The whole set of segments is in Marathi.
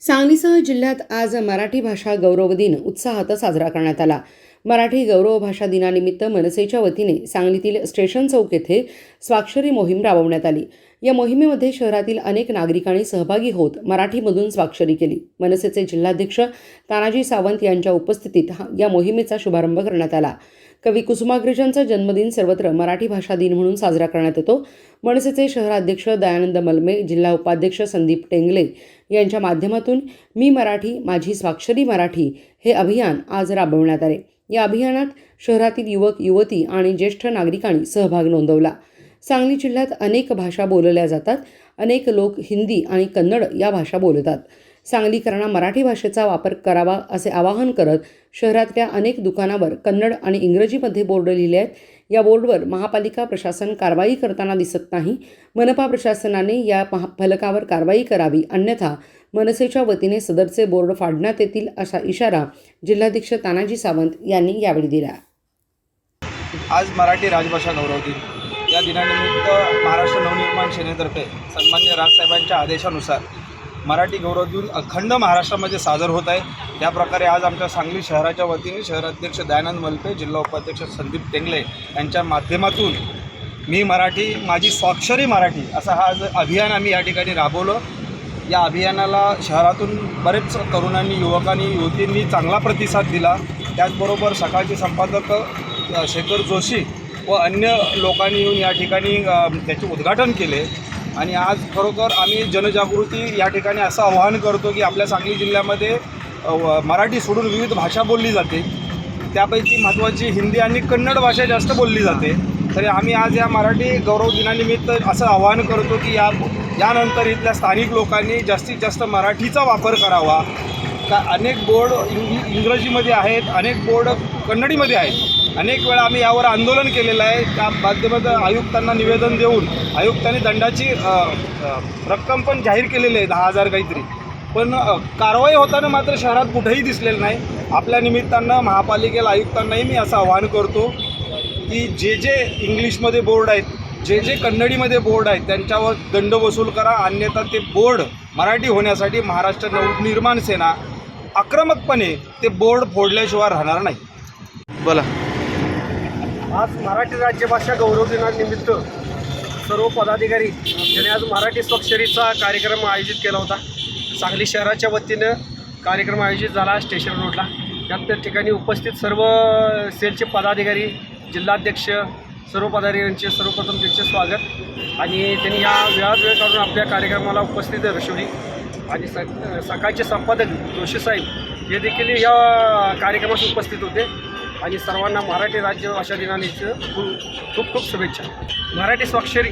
सांगलीसह जिल्ह्यात आज मराठी भाषा गौरव दिन उत्साहात साजरा करण्यात आला. मराठी गौरव भाषा दिनानिमित्त मनसेच्या वतीने सांगलीतील स्टेशन चौक येथे स्वाक्षरी मोहीम राबवण्यात आली. या मोहिमेमध्ये शहरातील अनेक नागरिकांनी सहभागी होत मराठीमधून स्वाक्षरी केली. मनसेचे जिल्हाध्यक्ष तानाजी सावंत यांच्या उपस्थितीत हा- या मोहिमेचा शुभारंभ करण्यात आला. कवी कुसुमाग्रजांचा जन्मदिन सर्वत्र मराठी भाषा दिन म्हणून साजरा करण्यात येतो. मनसेचे शहराध्यक्ष दयानंद मलमे जिल्हा उपाध्यक्ष संदीप टेंगले यांच्या माध्यमातून मी मराठी माझी स्वाक्षरी मराठी हे अभियान आज राबवण्यात आले. या अभियानात शहरातील युवक युवती आणि ज्येष्ठ नागरिकांनी सहभाग नोंदवला. सांगली जिल्ह्यात अनेक भाषा बोलल्या जातात. अनेक लोक हिंदी आणि कन्नड या भाषा बोलतात. सांगलीकरांना मराठी भाषेचा वापर करावा असे आवाहन करत शहरातल्या अनेक दुकानावर कन्नड आणि इंग्रजीमध्ये बोर्ड लिहिले आहेत. या बोर्डवर महापालिका प्रशासन कारवाई करताना दिसत नाही. मनपा प्रशासनाने या महा फलकावर कारवाई करावी अन्यथा मनसेच्या वतीने सदरचे बोर्ड फाडण्यात येतील असा इशारा जिल्हाध्यक्ष तानाजी सावंत यांनी यावेळी दिला. आज मराठी राजभाषा गौरव दिन. या दिनानिमित्त महाराष्ट्र नवनिर्माण सेनेतर्फे सन्मान्य राजसाहेबांच्या आदेशानुसार मराठी गौरव दिन अखंड महाराष्ट्रामध्ये सादर होत आहे. त्याप्रकारे आज आमच्या सांगली शहराच्या वतीने शहराध्यक्ष दयानंद मलपे जिल्हा उपाध्यक्ष संदीप टेंगले यांच्या माध्यमातून मी मराठी माझी स्वाक्षरी मराठी असं हा आज अभियान आम्ही या ठिकाणी राबवलं. या अभियानाला शहरातून बरेच तरुणांनी युवकांनी युवतींनी चांगला प्रतिसाद दिला. त्याचबरोबर सकाळचे संपादक शेखर जोशी व अन्य लोकांनी येऊन या ठिकाणी त्याचे उद्घाटन केले. आणि आज खरोखर आम्ही जनजागृती या ठिकाणी असं आवाहन करतो की आपल्या सांगली जिल्ह्यामध्ये व- मराठी सोडून विविध भाषा बोलली जाते. त्यापैकी महत्त्वाची हिंदी आणि कन्नड भाषा जास्त बोलली जाते. तरी आम्ही आज या मराठी गौरव दिनानिमित्त असं आवाहन करतो की या यानंतर इथल्या स्थानिक लोकांनी जास्तीत जास्त मराठीचा वापर करावा. का अनेक बोर्ड इंग इंग्रजीमध्ये आहेत अनेक बोर्ड कन्नडीमध्ये आहेत. अनेक वेळा आम्ही यावर आंदोलन केलेलं आहे. त्या माध्यमातून आयुक्तांना निवेदन देऊन आयुक्तांनी दंडाची रक्कम पण जाहीर केलेली आहे दहा हजार काहीतरी. पण कारवाई होताना मात्र शहरात कुठेही दिसलेलं नाही. आपल्या निमित्तानं महापालिकेला आयुक्तांनाही मी असं आवाहन करतो की जे जे इंग्लिशमध्ये बोर्ड आहेत जे जे कन्नडीमध्ये बोर्ड आहेत त्यांच्यावर दंड वसूल करा. अन्यथा ते बोर्ड मराठी होण्यासाठी महाराष्ट्र नवनिर्माण सेना आक्रमकपणे ते बोर्ड फोडल्याशिवाय राहणार नाही. बोला. आज मराठी राज्यभाषा गौरव दिनानिमित्त सर्व पदाधिकारी यांनी आज मराठी स्वाक्षरीचा कार्यक्रम आयोजित केला होता. सांगली शहराच्या वतीनं कार्यक्रम आयोजित झाला स्टेशन रोडला. त्यात त्या ठिकाणी उपस्थित सर्व सेलचे पदाधिकारी जिल्हाध्यक्ष सर्व पदाधिकाऱ्यांचे सर्वप्रथम त्यांचे स्वागत. आणि त्यांनी या वेळात वेळ काढून आपल्या कार्यक्रमाला उपस्थित दर्शवली. आणि स सकाळचे संपादक जोशी साहेब हे देखील या कार्यक्रमास उपस्थित होते. आणि सर्वांना मराठी राज्य भाषा दिनानिमित्त खूप खूप खूप शुभेच्छा. मराठी स्वाक्षरी.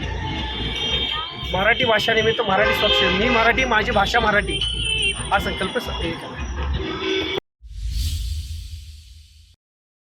मराठी भाषानिमित्त मराठी स्वाक्षरी. मी मराठी माझी भाषा मराठी. हा संकल्प स- हे